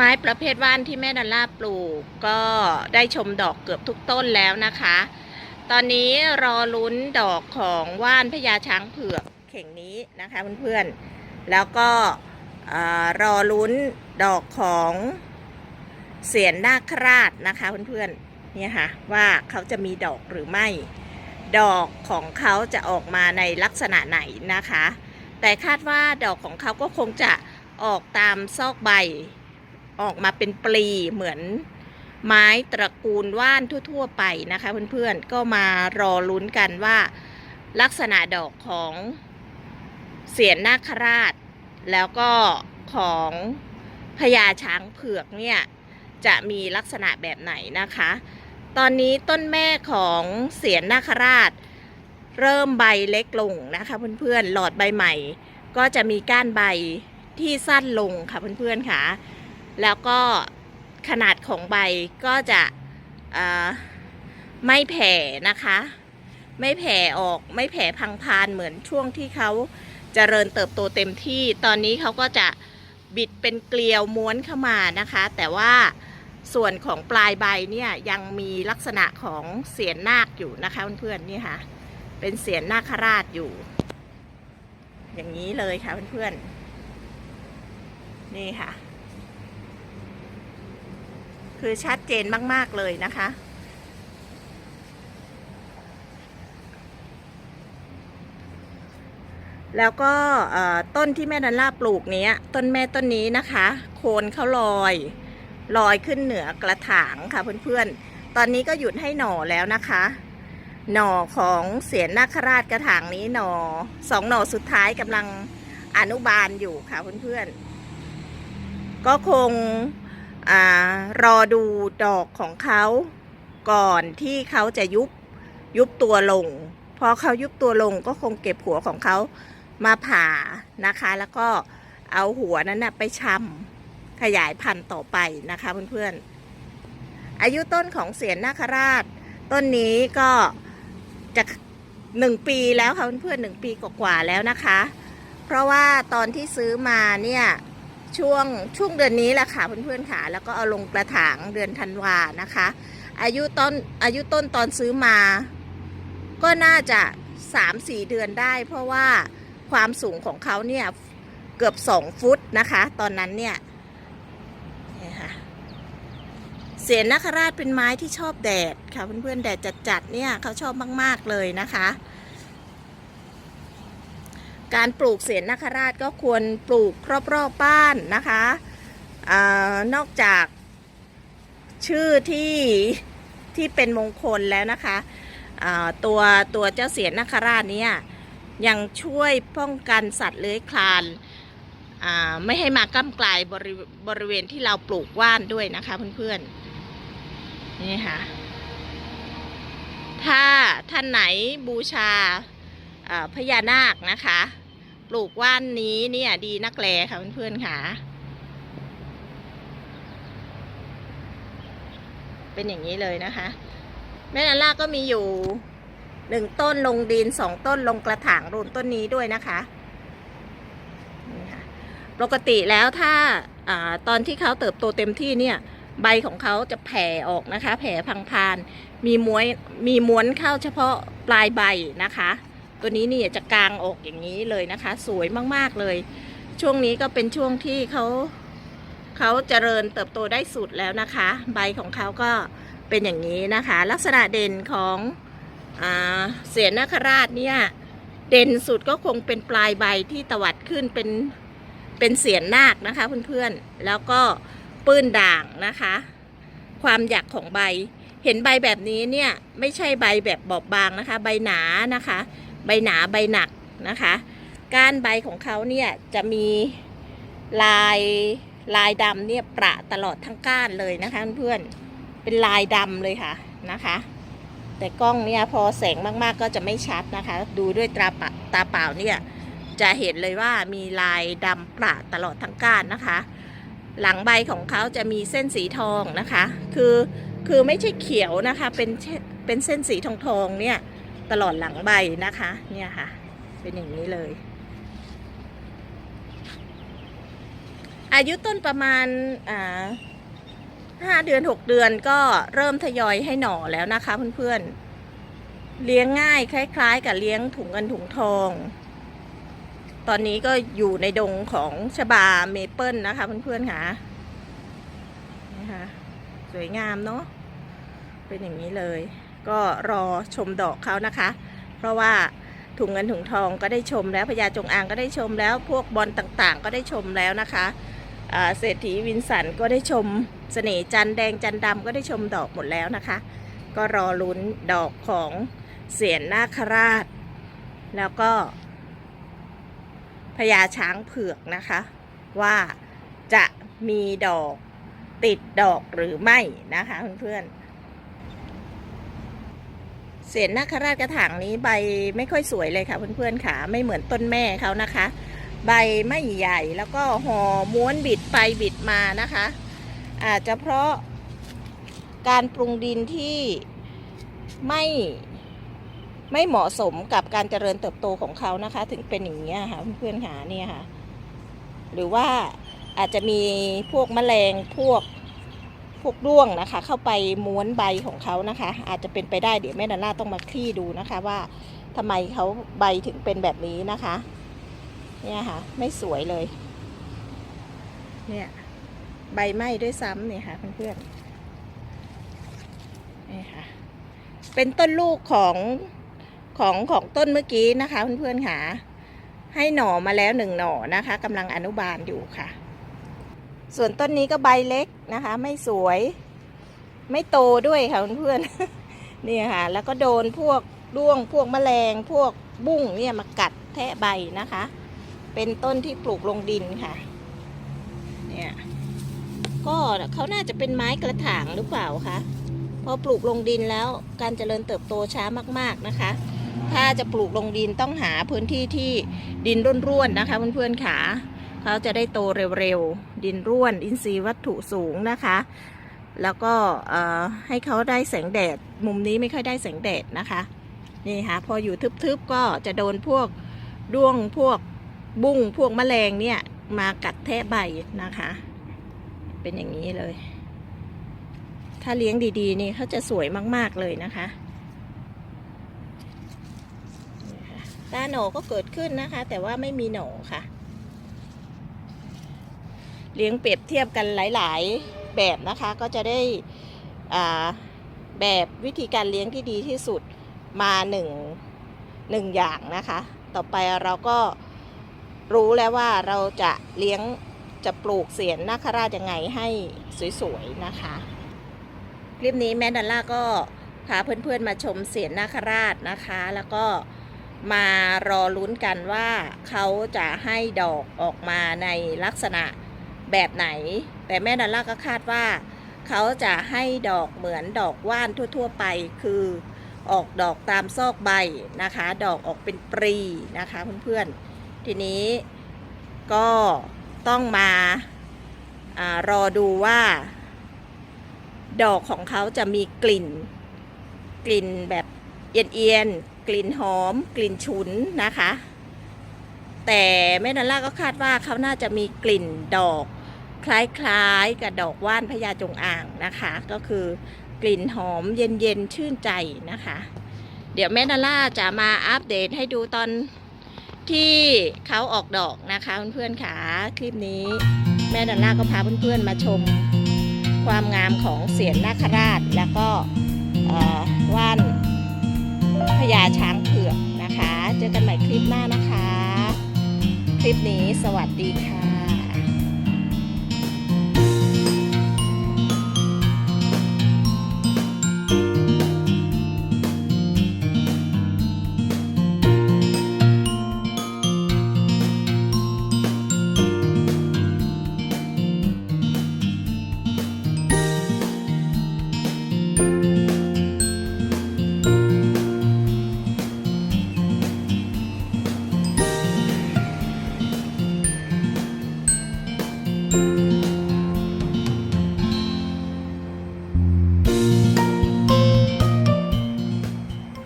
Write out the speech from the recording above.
ไม้ประเภทว่านที่แม่ดอลล่าปลูก ก็ได้ชมดอกเกือบทุกต้นแล้วนะคะ ตอนนี้รอลุ้นดอกของว่านพญาช้างเผือกเข่งนี้นะคะเพื่อนๆ แล้วก็รอลุ้นดอกของเสียนนาคราชนะคะเพื่อนๆเนี่ยค่ะว่าเขาจะมีดอกหรือไม่ ดอกของเขาจะออกมาในลักษณะไหนนะคะ แต่คาดว่าดอกของเขาก็คงจะออกตามซอกใบ ออกมาเป็นปลีเหมือนไม้ตระกูลว่านทั่ว ๆ ไปนะคะเพื่อนๆ ก็มารอลุ้นกันว่า ลักษณะดอกของเสียนนาคราช แล้วก็ของพญาช้างเผือกเนี่ยจะมีลักษณะแบบไหนนะคะ ตอนนี้ต้นแม่ของเสียนนาคราช เริ่มใบเล็กลงนะคะเพื่อนๆ หลอดใบใหม่ ก็จะมีก้านใบที่สั้นลงค่ะเพื่อนๆค่ะ แล้วก็ขนาดของใบก็จะไม่แผ่นะคะ ไม่แผ่ออกไม่แผ่พังพานเหมือนช่วงที่เขาเจริญเติบโตเต็มที่ ตอนนี้เขาก็จะบิดเป็นเกลียวม้วนเข้ามานะคะ แต่ว่าส่วนของปลายใบเนี่ยยังมีลักษณะของเสียนนาคอยู่นะคะเพื่อนๆนี่ค่ะ เป็นเสียนนาคราชอยู่ อย่างนี้เลยค่ะเพื่อนๆนี่ค่ะ คือชัดเจนมาก ๆ เลยนะคะ แล้วก็ต้นที่แม่ดันล่าปลูกนี้ต้นแม่ต้นนี้นะคะ โคนเขาลอย ลอยขึ้นเหนือกระถางค่ะเพื่อนๆ ตอนนี้ก็หยุดให้หน่อแล้วนะคะ หน่อของเสียนนาคราชกระถางนี้หน่อสองหน่อสุดท้ายกำลังอนุบาลอยู่ค่ะเพื่อนๆ ก็คง รอดูดอกของเขาก่อนที่เขาจะยุบยุบตัวลง พอเขายุบตัวลงก็คงเก็บหัวของเขามาผ่านะคะ แล้วก็เอาหัวนั้นนะไปชำขยายพันธุ์ต่อไปนะคะเพื่อนๆ อายุต้นของเสียนนาคราช ต้นนี้ก็จะหนึ่งปีแล้วค่ะเพื่อนๆหนึ่งปีกว่าๆแล้วนะคะ เพราะว่าตอนที่ซื้อมาเนี่ย ช่วงช่วงเดือนนี้แหละค่ะเพื่อนๆค่ะ แล้วก็เอาลงกระถางเดือนธันวานะคะ อายุต้นอายุต้นตอนซื้อมา ก็น่าจะสามสี่เดือนได้ เพราะว่าความสูงของเขาเนี่ยเกือบสองฟุตนะคะ ตอนนั้นเนี่ยเนี่ค่ะเสียนนาคราชเป็นไม้ที่ชอบแดดค่ะเพื่อนๆแดดจัดๆเนี่ยเขาชอบมากๆเลยนะคะ การปลูกเสียนนคราชก็ควรปลูกรอบๆบ้านนะคะอนอกจากชื่อที่ที่เป็นมงคลแล้วนะคะตัวตัวเจ้าเสียนนคราชเนี่ยยังช่วยป้องกันสัตว์เลื้อยคลานไม่ให้มาก้ำกลายบริบริเวณที่เราปลูกว่านด้วยนะคะเพื่อนๆนี่ค่ะถ้าท่านไหนบูชา พญานาคนะคะ ปลูกว่านนี้เนี่ยดีนักแลค่ะเพื่อนๆค่ะ เป็นอย่างนี้เลยนะคะ แม่นันล่าก็มีอยู่หนึ่งต้นลงดินสองต้นลงกระถางรวมต้นนี้ด้วยนะคะปกติแล้วถ้าอาตอนที่เขาเติบโตเต็มที่เนี่ย ใบของเขาจะแผ่ออกนะคะ แผ่พังพาน มีม้วยมีม้วนเข้าเฉพาะปลายใบนะคะ ตัวนี้นี่จะกลางออกอย่างนี้เลยนะคะ สวยมากๆเลย ช่วงนี้ก็เป็นช่วงที่เขาเขาเจริญเติบโตได้สุดแล้วนะคะ ใบของเขาก็เป็นอย่างนี้นะคะ ลักษณะเด่นของอเสียนนาคราชเนี่ยเด่นสุดก็คงเป็นปลายใบที่ตวัดขึ้นเป็นเป็นเสียนนาคนะคะเพื่อนๆ แล้วก็ปื้นด่างนะคะ ความหยักของใบ เห็นใบแบบนี้เนี่ยไม่ใช่ใบแบบบอบบางนะคะ ใบหนานะคะ ใบหนาใบหนักนะคะ ก้านใบของเขาเนี่ยจะมีลายลายดำเนี่ยประตลอดทั้งก้านเลยนะคะเพื่อนเป็นลายดำเลยค่ะนะคะ แต่กล้องเนี่ยพอแสงมากๆก็จะไม่ชัดนะคะ ดูด้วยตาปตาเปล่าเนี่ยจะเห็นเลยว่ามีลายดำประตลอดทั้งก้านนะคะ หลังใบของเขาจะมีเส้นสีทองนะคะ คือคือไม่ใช่เขียวนะคะเป็นเป็นเส้นสีทองทองเนี่ย ตลอดหลังใบนะคะ เนี่ยค่ะ เป็นอย่างนี้เลย อายุต้นประมาณอ่าห้าเดือนหกเดือนก็เริ่มทยอยให้หน่อแล้วนะคะเพื่อนๆ เลี้ยงง่ายคล้าย ๆ กับเลี้ยงถุงเงินถุงทอง ตอนนี้ก็อยู่ในดงของชบาเมเปิลนะคะเพื่อนๆค่ะนะคะสวยงามเนาะเป็นอย่างนี้เลย ก็รอชมดอกเขานะคะ เพราะว่าถุงเงินถุงทองก็ได้ชมแล้วพญาจงอางก็ได้ชมแล้วพวกบอลต่างๆ ก็ได้ชมแล้วนะคะเศรษฐีวินสันก็ได้ชมเสน่ห์จันแดงจันดำก็ได้ชมดอกหมดแล้วนะคะ ก็รอลุ้นดอกของเสียนนาคราช แล้วก็พญาช้างเผือกนะคะ ว่าจะมีดอกติดดอกหรือไม่นะคะเพื่อนๆ เสียนาคราชกระถางนี้ใบไม่ค่อยสวยเลยค่ะ เพื่อนๆค่ะไม่เหมือนต้นแม่เขานะคะ ใบไม่ใหญ่แล้วก็ห่อม้วนบิดไปบิดมานะคะ อาจจะเพราะการปรุงดินที่ไม่ไม่เหมาะสมกับการเจริญเติบโตของเขานะคะ ถึงเป็นอย่างนี้ค่ะเพื่อนๆค่ะเนี่ยค่ะ หรือว่าอาจจะมีพวกแมลงพวก พวกด้วงนะคะ เข้าไปม้วนใบของเขานะคะ อาจจะเป็นไปได้เดี๋ยวแม่ดาน่าต้องมาคลี่ดูนะคะว่าทำไมเขาใบถึงเป็นแบบนี้นะคะ เนี่ยค่ะ ไม่สวยเลย เนี่ยใบไหม้ด้วยซ้ำเนี่ยค่ะเพื่อนๆนี่ค่ะ เป็นต้นลูกของของของต้นเมื่อกี้นะคะเพื่อนๆค่ะ ให้หน่อมาแล้วหนึ่งหน่อนะคะกำลังอนุบาลอยู่ค่ะ ส่วนต้นนี้ก็ใบเล็กนะคะ ไม่สวย ไม่โตด้วยค่ะเพื่อนๆนี่ค่ะ แล้วก็โดนพวกด้วงพวกแมลง พวกบุ้งเนี่ยมากัดแทะใบนะคะ เป็นต้นที่ปลูกลงดินค่ะ เนี่ยก็เขาน่าจะเป็นไม้กระถางหรือเปล่าคะพอปลูกลงดินแล้วการเจริญเติบโตช้ามาก ๆนะคะ ถ้าจะปลูกลงดินต้องหาพื้นที่ที่ดินร่วนๆนะคะเพื่อนๆขา เขาจะได้โตเร็วๆ ดินร่วน อินทรีย์วัตถุสูงนะคะ แล้วก็ให้เขาได้แสงแดด มุมนี้ไม่ค่อยได้แสงแดดนะคะ นี่ค่ะ พออยู่ทึบๆ ก็จะโดนพวกด้วงพวกบุ้งพวกแมลงเนี่ยมากัดแทะใบนะคะ เป็นอย่างนี้เลย ถ้าเลี้ยงดีๆ นี่เขาจะสวยมากๆเลยนะคะนี่ค่ะตาโหนก็เกิดขึ้นนะคะ แต่ว่าไม่มีโหนค่ะ เลี้ยงเปรียบเทียบกันหลาย ๆ แบบนะคะ ก็จะได้แบบวิธีการเลี้ยงที่ดีที่สุดมาหนึ่งหนึ่งอย่างนะคะ ต่อไปเราก็รู้แล้วว่าเราจะเลี้ยงจะปลูกเสียนนาคราชยังไงให้สวย ๆ นะคะ คลิปนี้แม่ดัลล่าก็พาเพื่อนๆมาชมเสียนนาคราชนะคะ แล้วก็มารอลุ้นกันว่าเขาจะให้ดอกออกมาในลักษณะ แบบไหน แต่แม่ดัลล่าก็คาดว่า เขาจะให้ดอกเหมือนดอกว่านทั่ว ๆ ไปคือออกดอกตามซอกใบนะคะ ดอกออกเป็นปรีนะคะเพื่อนๆ ทีนี้ก็ต้องมาอารอดูว่า ดอกของเขาจะมีกลิ่น กลิ่นแบบเอียนๆ กลิ่นหอม กลิ่นฉุนนะคะ แต่แม่นันล่าก็คาดว่าเขาน่าจะมีกลิ่นดอก คล้ายๆกับดอกว่านพญาจงอางนะคะ ก็คือกลิ่นหอมเย็นๆชื่นใจนะคะ เดี๋ยวแม่นาล่าจะมาอัปเดตให้ดูตอนที่เขาออกดอกนะคะเพื่อนๆค่ะคลิปนี้แม่นาล่าก็พาเพื่อนๆมาชมความงามของเสียนนาคราช แล้วก็ว่านพญาช้างเผือกนะคะ เจอกันใหม่คลิปหน้านะคะ คลิปนี้สวัสดีค่ะ